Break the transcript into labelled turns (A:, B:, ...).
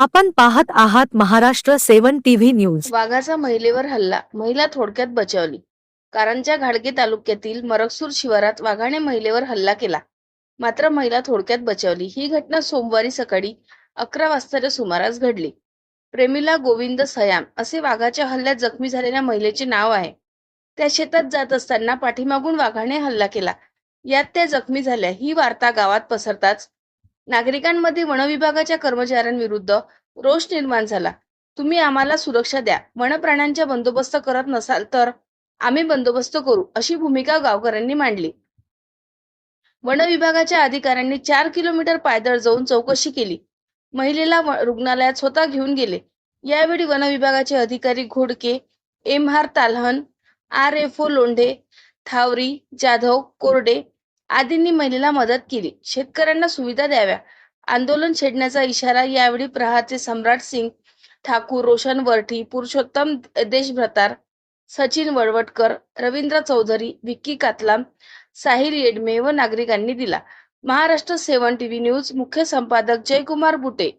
A: आपण पाहत आहात महाराष्ट्र सेवन टीव्ही न्यूज.
B: वाघाचा महिलेवर हल्ला महिला थोडक्यात बचावली. कारंजा घाडगे तालुक्यातील मरकसूर शिवारात वाघाने महिलेवर हल्ला केला. मात्र महिला थोडक्यात बचावली. ही घटना सोमवारी सकाळी अकरा वाजताच्या सुमारास घडली. प्रेमिला गोविंद सयाम असे वाघाच्या हल्ल्यात जखमी झालेल्या महिलेचे नाव आहे. त्या शेतात जात असताना पाठीमागून वाघाने हल्ला केला. यात त्या जखमी झाल्या. ही वार्ता गावात पसरताच नागरिकांमध्ये वनविभागाच्या कर्मचाऱ्यांविरुद्ध रोष निर्माण झाला. तुम्ही आम्हाला सुरक्षा द्या. वनप्राण्यांचा बंदोबस्त करत नसाल तर आम्ही बंदोबस्त करू अशी भूमिका गावकऱ्यांनी मांडली. वन विभागाच्या अधिकाऱ्यांनी चार किलोमीटर पायदळ जाऊन चौकशी केली. महिलेला व- रुग्णालयात स्वतः घेऊन गेले. यावेळी वन विभागाचे अधिकारी Ghodke M R Talhan R F O Londhe Thavari Jadhav Korde आदींनी महिलेला मदत केली. शेतकऱ्यांना सुविधा द्याव्या. आंदोलन छेडण्याचा इशारा यावेळी प्रहारचे सम्राट सिंग ठाकूर रोशन वरठी पुरुषोत्तम देशभ्रतार सचिन वळवटकर रवींद्र चौधरी विक्की कातलाम साहिल येडमे व नागरिकांनी दिला. महाराष्ट्र सेवन टीव्ही न्यूज मुख्य संपादक जयकुमार बुटे